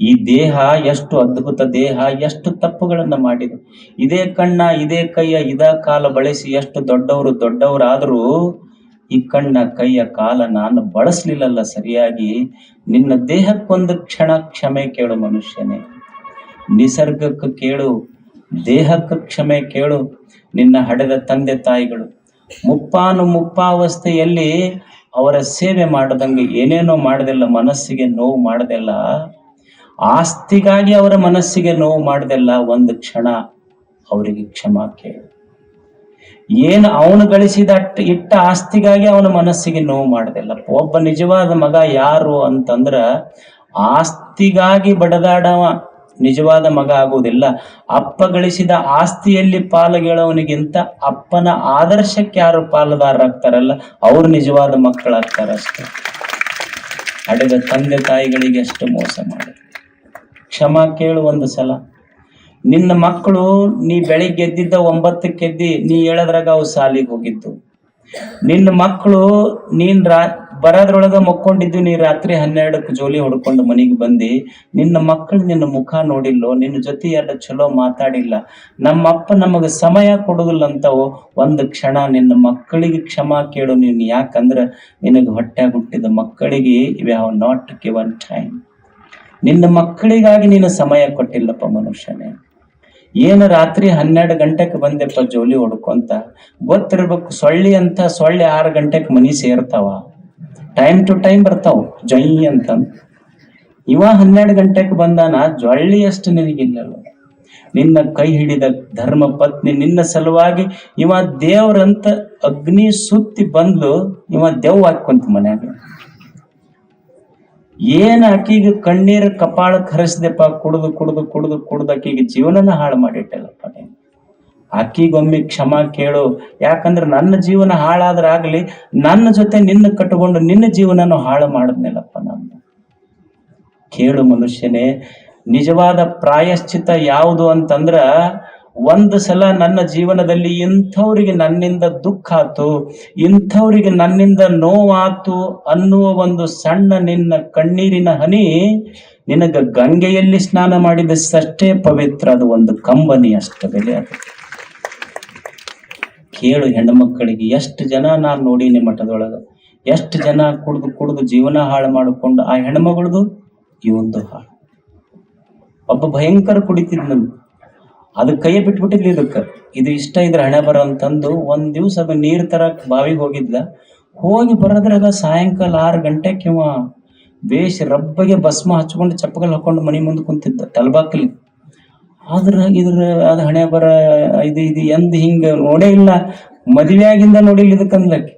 ಈ ದೇಹ ಎಷ್ಟು ಅದ್ಭುತ ದೇಹ, ಎಷ್ಟು ತಪ್ಪುಗಳನ್ನ ಮಾಡಿದೆ. ಇದೇ ಕಣ್ಣ, ಇದೇ ಕೈಯ, ಇದ ಕಾಲ ಬಳಸಿ ಎಷ್ಟು ದೊಡ್ಡವರು ದೊಡ್ಡವರಾದರೂ ಈ ಕಣ್ಣ, ಕೈಯ ಕಾಲ ನಾನು ಬಳಸ್ಲಿಲ್ಲಲ್ಲ ಸರಿಯಾಗಿ. ನಿನ್ನ ದೇಹಕ್ಕೊಂದು ಕ್ಷಣ ಕ್ಷಮೆ ಕೇಳು ಮನುಷ್ಯನೇ. ನಿಸರ್ಗಕ್ಕೆ ಕೇಳು, ದೇಹಕ್ಕೆ ಕ್ಷಮೆ ಕೇಳು. ನಿನ್ನ ಹಡೆದ ತಂದೆ ತಾಯಿಗಳು ಮುಪ್ಪಾನು ಮುಪ್ಪಾವಸ್ಥೆಯಲ್ಲಿ ಅವರ ಸೇವೆ ಮಾಡದಂಗೆ ಏನೇನೋ ಮಾಡದಿಲ್ಲ, ಮನಸ್ಸಿಗೆ ನೋವು ಮಾಡದಿಲ್ಲ ಆಸ್ತಿಗಾಗಿ ಅವರ ಮನಸ್ಸಿಗೆ ನೋವು ಮಾಡದಿಲ್ಲ ಒಂದು ಕ್ಷಣ ಅವರಿಗೆ ಕ್ಷಮ ಕೇಳು. ಏನು ಅವನು ಗಳಿಸಿದ ಇಟ್ಟ ಆಸ್ತಿಗಾಗಿ ಅವನ ಮನಸ್ಸಿಗೆ ನೋವು ಮಾಡದಿಲ್ಲ. ಒಬ್ಬ ನಿಜವಾದ ಮಗ ಯಾರು ಅಂತಂದ್ರ ಆಸ್ತಿಗಾಗಿ ಬಡದಾಡವ ನಿಜವಾದ ಮಗ ಆಗುವುದಿಲ್ಲ. ಅಪ್ಪ ಗಳಿಸಿದ ಆಸ್ತಿಯಲ್ಲಿ ಪಾಲುಗೆಳವನಿಗಿಂತ ಅಪ್ಪನ ಆದರ್ಶಕ್ಕೆ ಯಾರು ಪಾಲುದಾರರಾಗ್ತಾರಲ್ಲ, ಅವ್ರು ನಿಜವಾದ ಮಕ್ಕಳಾಗ್ತಾರಷ್ಟೇ. ಅಡಗ ತಂದೆ ತಾಯಿಗಳಿಗೆ ಅಷ್ಟು ಮೋಸ ಮಾಡಿ ಕ್ಷಮಾ ಕೇಳು ಒಂದು ಸಲ. ನಿನ್ನ ಮಕ್ಕಳು ನೀ ಬೆಳಿಗ್ಗೆ ಎದ್ದಿದ್ದ ಒಂಬತ್ತಕ್ಕೆ ಎದ್ದಿ ನೀ ಹೇಳದ್ರಾಗ ಅವು ಸಾಲಿಗೆ ಹೋಗಿದ್ದು. ನಿನ್ನ ಮಕ್ಕಳು ನೀನ್ ರಾ, ಬರೋದ್ರೊಳಗ ಮಕ್ಕೊಂಡಿದ್ದು ನೀ ರಾತ್ರಿ ಹನ್ನೆರಡಕ್ಕೆ ಜೋಲಿ ಹೊಡ್ಕೊಂಡು ಮನೆಗೆ ಬಂದಿ. ನಿನ್ನ ಮಕ್ಕಳು ನಿನ್ನ ಮುಖ ನೋಡಿಲ್ಲೋ, ನಿನ್ನ ಜೊತೆ ಎಲ್ಲ ಚಲೋ ಮಾತಾಡಿಲ್ಲ. ನಮ್ಮಪ್ಪ ನಮಗೆ ಸಮಯ ಕೊಡುದಿಲ್ಲ ಅಂತವು ಒಂದು ಕ್ಷಣ ನಿನ್ನ ಮಕ್ಕಳಿಗೆ ಕ್ಷಮಾ ಕೇಳು ನೀನು ಯಾಕಂದ್ರೆ ನಿನಗೆ ಹೊಟ್ಟೆ ಹುಟ್ಟಿದ ಮಕ್ಕಳಿಗೆ ಇವ್ ಹ್ಯಾವ್ ನಾಟ್ ಗಿವನ್ ಟೈಮ್ ನಿನ್ನ ಮಕ್ಕಳಿಗಾಗಿ ನೀನು ಸಮಯ ಕೊಟ್ಟಿಲ್ಲಪ್ಪ ಮನುಷ್ಯನೇ. ಏನು ರಾತ್ರಿ ಹನ್ನೆರಡು ಗಂಟೆಗೆ ಬಂದೆಪ್ಪ ಜೋಲಿ ಹೊಡ್ಕೊಂತ? ಗೊತ್ತಿರ್ಬೇಕು ಸೊಳ್ಳಿ ಅಂತ ಸೊಳ್ಳೆ ಆರು ಗಂಟೆಗೆ ಮನಿ ಸೇರ್ತಾವ. ಟೈಮ್ ಟು ಟೈಮ್ ಬರ್ತಾವ ಜೈ ಅಂತ ಇವ ಹನ್ನೆರಡು ಗಂಟೆಗೆ ಬಂದಾನ ಜೊಳ್ಳಿ ಅಷ್ಟು ನಿನಗಿಲ್ಲಲ್ಲ. ನಿನ್ನ ಕೈ ಹಿಡಿದ ಧರ್ಮ ಪತ್ನಿ ನಿನ್ನ ಸಲುವಾಗಿ ಇವ ದೇವ್ರಂತ ಅಗ್ನಿ ಸುತ್ತಿ ಬಂದ್ಲು, ಇವ ದೆವ್ ಹಾಕೊಂತ ಮನ್ಯಾಗ. ಏನ್ ಆಕಿಗೆ ಕಣ್ಣೀರ್ ಕಪಾಳ ಹರಿಸ್ದೆಪ್ಪ ಕುಡಿದು ಕುಡಿದು, ಕುಡ್ದು ಕುಡ್ದು ಆಕಿಗೆ ಜೀವನನ ಹಾಳು ಮಾಡಿಟ್ಟಲ್ಲಪ್ಪ ನೀನು. ಆಕಿಗೊಮ್ಮೆ ಕ್ಷಮ ಕೇಳು. ಯಾಕಂದ್ರೆ ನನ್ನ ಜೀವನ ಹಾಳಾದ್ರಾಗ್ಲಿ ನನ್ನ ಜೊತೆ ನಿನ್ನ ಕಟ್ಟಿಕೊಂಡು ನಿನ್ನ ಜೀವನನು ಹಾಳು ಮಾಡಿದ್ನಲ್ಲಪ್ಪ ನಾನು. ಕೇಳು ಮನುಷ್ಯನೇ, ನಿಜವಾದ ಪ್ರಾಯಶ್ಚಿತ ಯಾವುದು ಅಂತಂದ್ರ ಒಂದು ಸಲ ನನ್ನ ಜೀವನದಲ್ಲಿ ಇಂಥವ್ರಿಗೆ ನನ್ನಿಂದ ದುಃಖ ಆತು ಇಂಥವ್ರಿಗೆ ನನ್ನಿಂದ ನೋವಾತು ಅನ್ನುವ ಒಂದು ಸಣ್ಣ ನಿನ್ನ ಕಣ್ಣೀರಿನ ಹನಿ ನಿನಗ ಗಂಗೆಯಲ್ಲಿ ಸ್ನಾನ ಮಾಡಿದಷ್ಟೇ ಪವಿತ್ರ, ಅದು ಒಂದು ಕಂಬನಿ ಅಷ್ಟು ಬೆಲೆ ಅದು. ಕೇಳು ಹೆಣ್ಣು ಮಕ್ಕಳಿಗೆ ಎಷ್ಟು ಜನ ನಾನು ನೋಡೀನಿ ಮಠದೊಳಗ, ಎಷ್ಟು ಜನ ಕುಡಿದು ಕುಡಿದು ಜೀವನ ಹಾಳು ಮಾಡಿಕೊಂಡು ಆ ಹೆಣ್ಮಗಳದು ಇವಂದು ಹಾಳು. ಒಬ್ಬ ಭಯಂಕರ ಕುಡಿತಿದ್ನಂದು ಅದು ಕೈಯ ಬಿಟ್ಬಿಟ್ಟಿದ್ಲಿ ಇದಕ್ಕೆ. ಇದು ಇಷ್ಟ ಇದ್ರೆ ಹಣೆ ಬರ ಅಂತಂದು ಒಂದ್ ದಿವ್ಸ ಅದು ನೀರ್ ತರಕ್ ಬಾವಿಗೆ ಹೋಗಿದ್ಲ. ಹೋಗಿ ಬರೋದ್ರಾಗ ಸಾಯಂಕಾಲ ಆರು ಗಂಟೆ ಕಿವ ಬೇಷ್ ರಬ್ಬಗೆ ಭಸ್ಮ ಹಚ್ಕೊಂಡು ಚಪ್ಪಗಲ್ ಹಾಕೊಂಡು ಮನಿ ಮುಂದೆ ಕುಂತಿದ್ದ ತಲಬಾಕಲಿ. ಆದ್ರ ಇದ್ರ ಅದ ಹಣೆ ಬರ ಇದು ಇದು ಎಂದ್ ಹಿಂಗ ನೋಡೇ ಇಲ್ಲ. ಮದುವೆಯಾಗಿಂದ ನೋಡಿಲ್ಲ ಇದಕ್ಕಂದ್ಲಕ್ಕೆ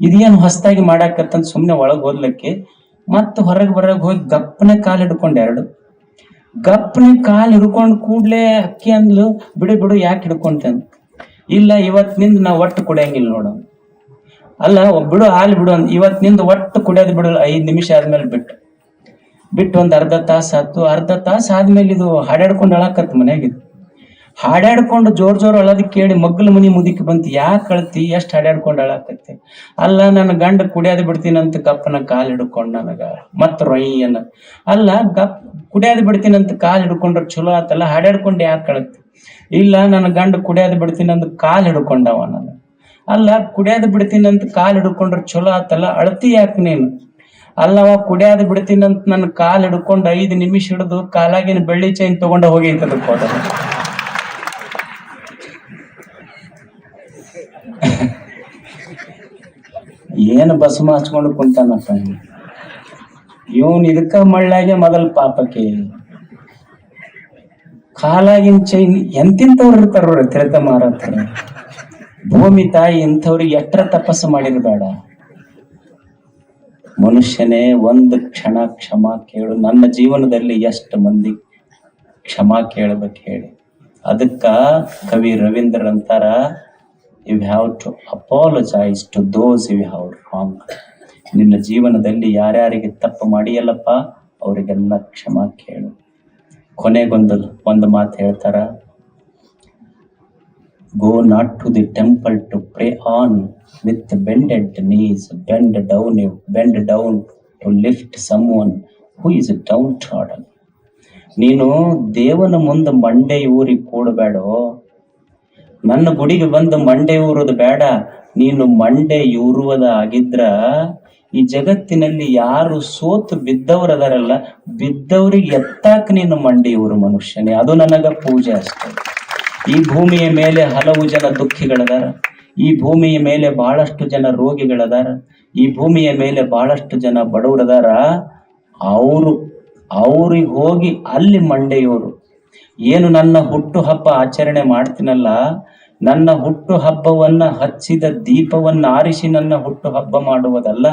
ಇದೇನು ಹೊಸ್ತಾಗಿ ಮಾಡಾಕತ್ತಂತ ಸುಮ್ಮನೆ ಒಳಗೆ ಹೋದ್ಲಕ್ಕೆ. ಮತ್ತೆ ಹೊರಗೆ ಬರಗೆ ಹೋಗಿ ಗಪ್ಪನೆ ಕಾಲು ಹಿಡ್ಕೊಂಡು ಎರಡು. ಗಪ್ಪನೆ ಕಾಲ್ ಹಿಡ್ಕೊಂಡ್ ಕೂಡ್ಲೆ ಅಕ್ಕಿ ಅಂದ್ಲು, ಬಿಡು ಬಿಡು, ಯಾಕೆ ಹಿಡ್ಕೊಂತೆ? ಅಂತ ಇಲ್ಲ ಇವತ್ತಿನಿಂದ ನಾ ಒಟ್ಟು ಕುಡಿಯಂಗಿಲ್ಲ ನೋಡು. ಅಲ್ಲ ಬಿಡು, ಹಾಲು ಬಿಡು ಅಂದ್ ಇವತ್ತಿನಿಂದ ಒಟ್ಟು ಕುಡಿಯೋದು ಬಿಡು, ಐದ್ ನಿಮಿಷ ಆದ್ಮೇಲೆ ಬಿಟ್ಟು. ಬಿಟ್ಟು ಒಂದ್ ಅರ್ಧ ತಾಸು ಆತು ಅರ್ಧ ತಾಸು ಆದ್ಮೇಲೆ ಇದು ಹಾಡಾಡ್ಕೊಂಡು ಅಳಾಕತ್ ಮನ್ಯಾಗಿದ್ದು ಹಾಡಾಡ್ಕೊಂಡು ಜೋರ್ ಜೋರ್ ಅಳದ್ ಕೇಳಿ ಮಗ್ಗಲ ಮನಿ ಮುದಿಕ್ ಬಂತು, ಯಾಕೆ ಕಳ್ತಿ ಎಷ್ಟು ಹಾಡಾಡ್ಕೊಂಡು ಅಳಾಕತ್ತಿ? ಅಲ್ಲ ನನ್ನ ಗಂಡ ಕುಡಿಯೋದ್ ಬಿಡ್ತೀನಂತ ಗಪ್ಪನ ಕಾಲು ಹಿಡ್ಕೊಂಡು ನನಗ. ಮತ್ ರೊಯ್ಯನ. ಅಲ್ಲ, ಗಪ್ ಕುಡಿಯೋದ್ ಅಂತ ಕಾಲು ಹಿಡ್ಕೊಂಡ್ರೆ ಚಲೋ ಆತಲ್ಲ? ಹಾಡಾಡ್ಕೊಂಡು ಯಾಕೆ ಕಳತ್ತೆ ಇಲ್ಲ, ನನ್ನ ಗಂಡ ಬಿಡ್ತೀನಿ ಅಂತ ಕಾಲು ಹಿಡ್ಕೊಂಡವ ನಾನು ಅಲ್ಲ, ಕುಡಿಯೋದು ಬಿಡ್ತೀನಿ ಅಂತ ಕಾಲು ಹಿಡ್ಕೊಂಡ್ರೆ ಚಲೋ ಆತಲ್ಲ? ಅಳತಿ ಯಾಕೆ ನೀನು? ಅಲ್ಲವ, ಕುಡಿಯೋದು ಬಿಡ್ತೀನಿ ಅಂತ ನನ್ನ ಕಾಲು ಹಿಡ್ಕೊಂಡು ಐದು ನಿಮಿಷ ಹಿಡಿದು ಕಾಲಾಗಿನ ಬೆಳ್ಳಿ ಚೈನ್ ತಗೊಂಡ ಹೋಗೈತೆ ಅದಕ್ಕೆ ಹೋದ. ಏನು ಬಸ್ ಹಚ್ಕೊಂಡು ಕುಂತಾನಪ್ಪ ಇವನ್ ಇದಕ್ಕ ಮಳ್ಳಾಗೆ ಮೊದಲ್ ಪಾಪಕ್ಕೆ. ಕಾಲಾಗಿನ ಚೈನ್ ಎಂತಿಂತವ್ರು ಇರ್ತಾರ ತಿರತ ಮಾರತ್ರ ಭೂಮಿ ತಾಯಿ ಇಂಥವ್ರಿಗೆ ಎಟ್ರ ತಪಸ್ಸು ಮಾಡಿದ್ರು ಬೇಡ ಮನುಷ್ಯನೇ ಒಂದು ಕ್ಷಣ ಕ್ಷಮಾ ಕೇಳು. ನನ್ನ ಜೀವನದಲ್ಲಿ ಎಷ್ಟು ಮಂದಿ ಕ್ಷಮಾ ಕೇಳಬೇಕು ಹೇಳಿ. ಅದಕ್ಕ ಕವಿ ರವೀಂದ್ರ ಅಂತಾರ you have to apologise to those you have wrong ನಿನ್ನ ಜೀವನದಲ್ಲಿ ಯಾರ್ಯಾರಿಗೆ ತಪ್ಪು ಮಾಡಿಯಲ್ಲಪ್ಪ, ಅವರಿಗೆಲ್ಲ ಕ್ಷಮಾ ಕೇಳು. ಕೊನೆಗೊಂದು ಒಂದು ಮಾತು ಹೇಳ್ತಾರ. Go not to the temple to pray on with bended knees bend down you bend down to lift someone who is downtrodden ನೀನು ದೇವನ ಮುಂದೆ ಮಂಡೆ ಊರಿ ಕೂಡಬೇಡೋ ನನ್ನ ಗುಡಿಗೆ ಬಂದು ಮಂಡೆ ಊರೋದು ಬೇಡ. ನೀನು ಮಂಡೆ ಊರುವುದ ಆಗಿದ್ರ ಈ ಜಗತ್ತಿನಲ್ಲಿ ಯಾರು ಸೋತು ಬಿದ್ದವರದಾರಲ್ಲ ಬಿದ್ದವ್ರಿಗೆ ಎತ್ತಾಕ ನೀನು ಮಂಡಿ ಇವರು ಮನುಷ್ಯನೇ. ಅದು ನನಗ ಪೂಜೆ ಅಷ್ಟೇ. ಈ ಭೂಮಿಯ ಮೇಲೆ ಹಲವು ಜನ ದುಃಖಿಗಳದಾರ. ಈ ಭೂಮಿಯ ಮೇಲೆ ಬಹಳಷ್ಟು ಜನ ರೋಗಿಗಳದಾರ. ಈ ಭೂಮಿಯ ಮೇಲೆ ಬಹಳಷ್ಟು ಜನ ಬಡವರದಾರ. ಅವರು, ಅವ್ರಿಗೆ ಹೋಗಿ ಅಲ್ಲಿ ಮಂಡೆಯೋರು ಏನು ನನ್ನ ಹುಟ್ಟು ಹಬ್ಬ ಆಚರಣೆ ಮಾಡ್ತೀನಲ್ಲ, ನನ್ನ ಹುಟ್ಟು ಹಬ್ಬವನ್ನ ಹಚ್ಚಿದ ದೀಪವನ್ನ ಆರಿಸಿ ನನ್ನ ಹುಟ್ಟು ಹಬ್ಬ ಮಾಡುವುದಲ್ಲ?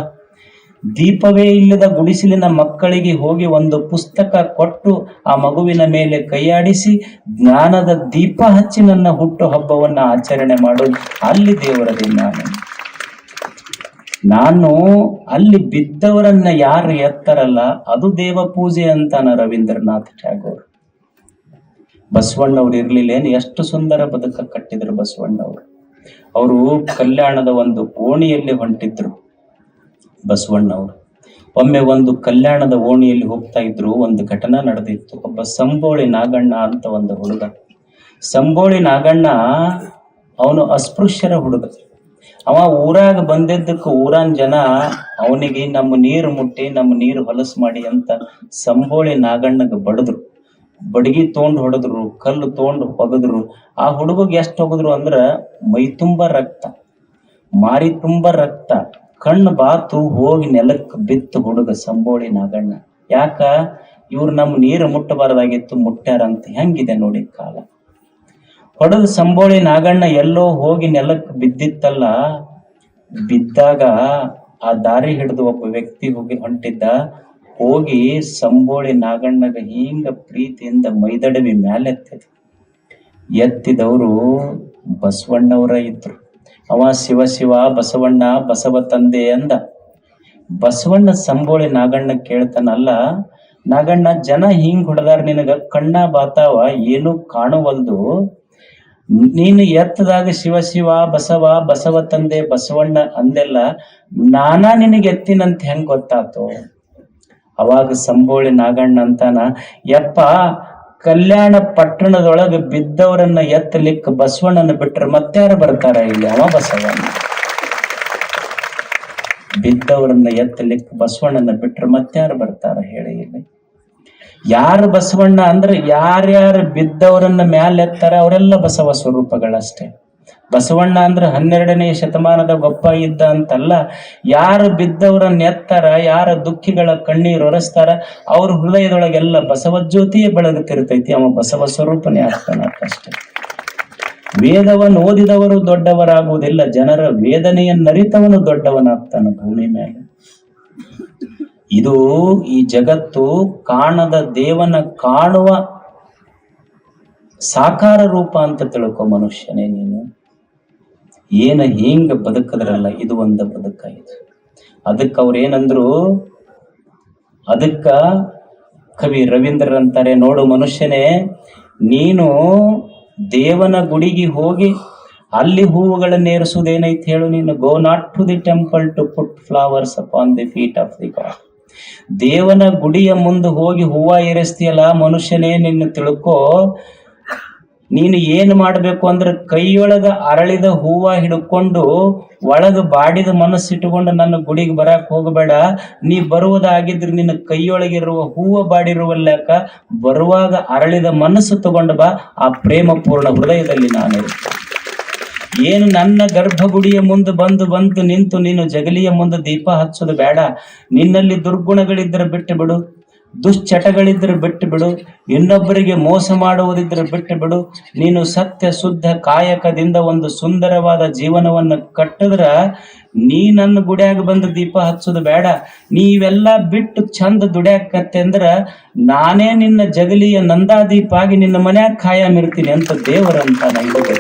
ದೀಪವೇ ಇಲ್ಲದ ಗುಡಿಸಲಿನ ಮಕ್ಕಳಿಗೆ ಹೋಗಿ ಒಂದು ಪುಸ್ತಕ ಕೊಟ್ಟು ಆ ಮಗುವಿನ ಮೇಲೆ ಕೈಯಾಡಿಸಿ ಜ್ಞಾನದ ದೀಪ ಹಚ್ಚಿ ನನ್ನ ಹುಟ್ಟು ಹಬ್ಬವನ್ನ ಆಚರಣೆ ಮಾಡೋದು ಅಲ್ಲಿ ದೇವರ ದಿನ ನಾನು ಅಲ್ಲಿ ಬಿದ್ದವರನ್ನ ಯಾರು ಎತ್ತರಲ್ಲ, ಅದು ದೇವ ಪೂಜೆ ಅಂತಾನ ರವೀಂದ್ರನಾಥ್ ಟ್ಯಾಗೋರ್. ಬಸವಣ್ಣವ್ರು ಇರ್ಲಿಲ್ಲೇನು ಎಷ್ಟು ಸುಂದರ ಬದುಕ ಕಟ್ಟಿದ್ರು ಬಸವಣ್ಣವ್ರು. ಅವರು ಕಲ್ಯಾಣದ ಒಂದು ಓಣಿಯಲ್ಲಿ ಹೊಂಟಿದ್ರು ಬಸವಣ್ಣವ್ರು. ಒಮ್ಮೆ ಒಂದು ಕಲ್ಯಾಣದ ಓಣಿಯಲ್ಲಿ ಹೋಗ್ತಾ ಇದ್ರು, ಒಂದು ಘಟನಾ ನಡೆದಿತ್ತು. ಒಬ್ಬ ಸಂಬೋಳಿ ನಾಗಣ್ಣ ಅಂತ ಒಂದು ಹುಡುಗ. ಸಂಬೋಳಿ ನಾಗಣ್ಣ ಅವನು ಅಸ್ಪೃಶ್ಯರ ಹುಡುಗ. ಅವ ಊರಾಗ ಬಂದಿದ್ದಕ್ಕೆ ಊರಾನ್ ಜನ ಅವನಿಗೆ, ನಮ್ಮ ನೀರು ಮುಟ್ಟಿ, ನಮ್ಮ ನೀರು ಹೊಲಸು ಮಾಡಿ ಅಂತ ಸಂಬೋಳಿ ನಾಗಣ್ಣಗ ಬಡದ್ರು. ಬಡಗಿ ತೊಗೊಂಡು ಹೊಡೆದ್ರು, ಕಲ್ಲು ತೊಗೊಂಡು ಹೊಗದ್ರು ಆ ಹುಡುಗಗೆ ಎಷ್ಟು ಹೊಗದ್ರು ಅಂದ್ರ ಮೈ ತುಂಬ ರಕ್ತ. ಮಾರಿ ತುಂಬ ರಕ್ತ. ಕಣ್ಣು ಬಾತು ಹೋಗಿ ನೆಲಕ್ಕೆ ಬಿತ್ತು ಹುಡುಗ ಸಂಬೋಳಿ ನಾಗಣ್ಣ. ಯಾಕ? ಇವ್ರು ನಮ್ಮ ನೀರು ಮುಟ್ಟಬಾರದಾಗಿತ್ತು, ಮುಟ್ಟ್ಯಾರಂತ. ಹೆಂಗಿದೆ ನೋಡಿ ಕಾಲ. ಹೊಡೆದ ಸಂಬೋಳಿ ನಾಗಣ್ಣ ಎಲ್ಲೋ ಹೋಗಿ ನೆಲಕ್ಕೆ ಬಿದ್ದಿತ್ತಲ್ಲ, ಬಿದ್ದಾಗ ಆ ದಾರಿ ಹಿಡಿದು ಒಬ್ಬ ವ್ಯಕ್ತಿ ಹೋಗಿ ಹೊಂಟಿದ್ದ. ಹೋಗಿ ಸಂಬೋಳಿ ನಾಗಣ್ಣಗ ಹಿಂಗ ಪ್ರೀತಿಯಿಂದ ಮೈದಡವಿ ಮ್ಯಾಲೆತ್ತಿದ ಎತ್ತಿದವರು ಬಸವಣ್ಣವರ ಇದ್ರು. ಅವ ಶಿವ ಶಿವ ಬಸವಣ್ಣ ಬಸವ ತಂದೆ ಅಂದ. ಬಸವಣ್ಣ ಸಂಬೋಳಿ ನಾಗಣ್ಣ ಕೇಳ್ತಾನಲ್ಲ, ನಾಗಣ್ಣ ಜನ ಹಿಂಗ್ ಹೊಡೆದಾರ ನಿನಗ, ಕಣ್ಣ ಬಾತಾವ ಏನು ಕಾಣುವಲ್ದು. ನೀನು ಎತ್ತದಾಗ ಶಿವ ಶಿವ ಬಸವ ಬಸವ ತಂದೆ ಬಸವಣ್ಣ ಅಂದೆಲ್ಲ, ನಾನಾ ನಿನಗೆ ಎತ್ತಿನಂತ ಹೆಂಗ್ ಗೊತ್ತಾತು? ಅವಾಗ ಸಂಬೋಳಿ ನಾಗಣ್ಣ ಅಂತಾನ, ಯಪ್ಪ, ಕಲ್ಯಾಣ ಪಟ್ಟಣದೊಳಗೆ ಬಿದ್ದವರನ್ನ ಎತ್ತಲಿಕ್ಕೆ ಬಸವಣ್ಣನ ಬಿಟ್ರೆ ಮತ್ತಾರು ಬರ್ತಾರ ಇಲ್ಲಿ? ಅವ ಬಸವಣ್ಣ. ಬಿದ್ದವರನ್ನ ಎತ್ತಲಿಕ್ಕೆ ಬಸವಣ್ಣನ ಬಿಟ್ರೆ ಮತ್ತಾರು ಬರ್ತಾರ ಹೇಳಿ ಇಲ್ಲಿ. ಯಾರು ಬಸವಣ್ಣ ಅಂದ್ರೆ ಯಾರ್ಯಾರು ಬಿದ್ದವರನ್ನ ಮ್ಯಾಲೆ ಎತ್ತಾರ ಅವರೆಲ್ಲ ಬಸವ ಸ್ವರೂಪಗಳಷ್ಟೇ. ಬಸವಣ್ಣ ಅಂದ್ರೆ ಹನ್ನೆರಡನೇ ಶತಮಾನದ ಗೊಪ್ಪ ಇದ್ದ ಅಂತಲ್ಲ, ಯಾರು ಬಿದ್ದವರ ನೆತ್ತಾರ ಯಾರ ದುಃಖಿಗಳ ಕಣ್ಣೀರು ಒರೆಸ್ತಾರ, ಅವ್ರ ಹೃದಯದೊಳಗೆಲ್ಲ ಬಸವ ಜ್ಯೋತಿಯೇ ಬೆಳಗುತ್ತಿರ್ತೈತಿ. ಅವ ಬಸವ ಸ್ವರೂಪನೇ ಆಗ್ತಾನ ಅಷ್ಟೇ. ವೇದವನ್ನು ಓದಿದವರು ದೊಡ್ಡವರಾಗುವುದಿಲ್ಲ, ಜನರ ವೇದನೆಯನ್ನರಿತವನು ದೊಡ್ಡವನಾಗ್ತಾನ ಭೂಮಿ ಮೇಲೆ. ಇದು ಈ ಜಗತ್ತು ಕಾಣದ ದೇವನ ಕಾಣುವ ಸಾಕಾರ ರೂಪ ಅಂತ ತಿಳ್ಕೊ ಮನುಷ್ಯನೇ ನೀನು. ಏನ ಹಿಂಗ ಬದುಕದ್ರಲ್ಲ, ಇದು ಒಂದು ಬದುಕ ಇದು. ಅದಕ್ಕ ಅವ್ರ ಏನಂದ್ರು, ಅದಕ್ಕ ಕವಿ ರವೀಂದ್ರ ಅಂತಾರೆ, ನೋಡು ಮನುಷ್ಯನೇ, ನೀನು ದೇವನ ಗುಡಿಗೆ ಹೋಗಿ ಅಲ್ಲಿ ಹೂವುಗಳನ್ನ ಏರಿಸುವುದೇನೈತೆ ಹೇಳು ನೀನು. Go not to the temple to put flowers upon the feet of the god ದೇವನ ಗುಡಿಯ ಮುಂದೆ ಹೋಗಿ ಹೂವ ಏರಿಸ್ತೀಯಲ್ಲ ಮನುಷ್ಯನೇ, ನಿನ್ನ ತಿಳ್ಕೋ ನೀನು ಏನು ಮಾಡಬೇಕು ಅಂದ್ರೆ ಕೈಯೊಳಗ ಅರಳಿದ ಹೂವ ಹಿಡ್ಕೊಂಡು ಒಳಗ ಬಾಡಿದ ಮನಸ್ಸು ಇಟ್ಟುಕೊಂಡು ನನ್ನ ಗುಡಿಗೆ ಬರಕ್ ಹೋಗಬೇಡ. ನೀ ಬರುವುದಾಗಿದ್ರೆ ನಿನ್ನ ಕೈಯೊಳಗಿರುವ ಹೂವ ಬಾಡಿರುವಲ್ಲಾಕ ಬರುವಾಗ ಅರಳಿದ ಮನಸ್ಸು ತಗೊಂಡು ಬಾ. ಆ ಪ್ರೇಮ ಪೂರ್ಣ ಹೃದಯದಲ್ಲಿ ನಾನು ಏನು ನನ್ನ ಗರ್ಭಗುಡಿಯ ಮುಂದೆ ಬಂದು ಬಂದು ನಿಂತು ನೀನು ಜಗಲಿಯ ಮುಂದೆ ದೀಪ ಹಚ್ಚೋದು ಬೇಡ. ನಿನ್ನಲ್ಲಿ ದುರ್ಗುಣಗಳಿದ್ರೆ ಬಿಟ್ಟು ಬಿಡು. ದುಶ್ಚಟಗಳಿದ್ರೆ ಬಿಟ್ಟು ಬಿಡು, ಇನ್ನೊಬ್ಬರಿಗೆ ಮೋಸ ಮಾಡುವುದಿದ್ರೆ ಬಿಟ್ಟು ಬಿಡು. ನೀನು ಸತ್ಯ ಶುದ್ಧ ಕಾಯಕದಿಂದ ಒಂದು ಸುಂದರವಾದ ಜೀವನವನ್ನು ಕಟ್ಟಿದ್ರ ನೀ ನನ್ನ ಗುಡ್ಯಾಗ ಬಂದು ದೀಪ ಹಚ್ಚೋದು ಬೇಡ. ನೀವೆಲ್ಲ ಬಿಟ್ಟು ಚಂದ ದುಡ್ಯಾಕತ್ತೆ ಅಂದ್ರ ನಾನೇ ನಿನ್ನ ಜಗಲಿಯ ನಂದಾದೀಪ ಆಗಿ ನಿನ್ನ ಮನ್ಯಾಗ ಖಾಯಂ ಇರ್ತೀನಿ ಅಂತ ದೇವರಂತ ನಂಗೆ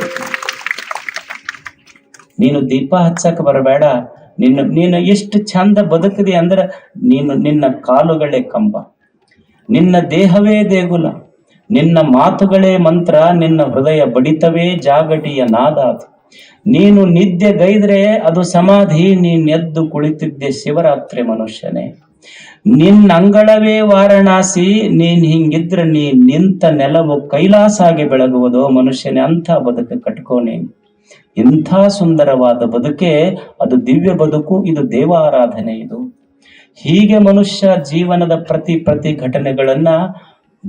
ನೀನು ದೀಪ ಹಚ್ಚಕ್ ಬರಬೇಡ. ನಿನ್ನ, ನೀನು ಎಷ್ಟು ಚಂದ ಬದುಕದಿ ಅಂದ್ರೆ ನೀನು ನಿನ್ನ ಕಾಲುಗಳೇ ಕಂಬ. ನಿನ್ನ ದೇಹವೇ ದೇಗುಲ, ನಿನ್ನ ಮಾತುಗಳೇ ಮಂತ್ರ, ನಿನ್ನ ಹೃದಯ ಬಡಿತವೇ ಜಾಗಟಿಯ ನಾದ ನೀನು ನಿದ್ದೆ ಗೈದ್ರೆ ಅದು ಸಮಾಧಿ ನೀನೆದ್ದು ಕುಳಿತಿದ್ದೆ ಶಿವರಾತ್ರಿ ಮನುಷ್ಯನೇ. ನಿನ್ನ ಅಂಗಳವೇ ವಾರಣಾಸಿ, ನೀನ್ ಹಿಂಗಿದ್ರೆ ನೀ ನಿಂತ ನೆಲವು ಕೈಲಾಸ ಆಗಿ ಬೆಳಗುವುದು ಮನುಷ್ಯನೇ ಅಂತ ಬದುಕು ಕಟ್ಕೋ ನೀನು. ಇಂಥ ಸುಂದರವಾದ ಬದುಕೆ, ಅದು ದಿವ್ಯ ಬದುಕು, ಇದು ದೇವಾರಾಧನೆ ಇದು. ಹೀಗೆ ಮನುಷ್ಯ ಜೀವನದ ಪ್ರತಿ ಪ್ರತಿ ಘಟನೆಗಳನ್ನ,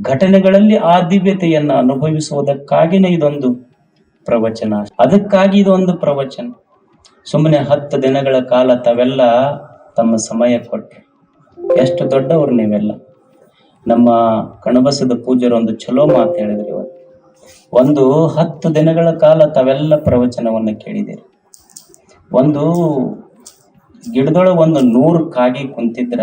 ಘಟನೆಗಳಲ್ಲಿ ಆ ದಿವ್ಯತೆಯನ್ನ ಅನುಭವಿಸುವುದಕ್ಕಾಗಿನೇ ಇದೊಂದು ಪ್ರವಚನ. ಅದಕ್ಕಾಗಿ ಇದೊಂದು ಪ್ರವಚನ. ಸುಮ್ಮನೆ ಹತ್ತು ದಿನಗಳ ಕಾಲ ತಾವೆಲ್ಲ ತಮ್ಮ ಸಮಯ ಕೊಟ್ಟರು ಎಷ್ಟು ದೊಡ್ಡವರು ನೀವೆಲ್ಲ. ನಮ್ಮ ಕಣಬಸದ ಪೂಜರು ಒಂದು ಚಲೋ ಮಾತು ಹೇಳಿದ್ರಿ ಇವತ್ತು. ಒಂದು ಹತ್ತು ದಿನಗಳ ಕಾಲ ತಾವೆಲ್ಲ ಪ್ರವಚನವನ್ನು ಕೇಳಿದಿರಿ ಒಂದು ಗಿಡದೊಳಗೆ ಒಂದು ನೂರು ಕಾಡಿ ಕುಂತಿದ್ರ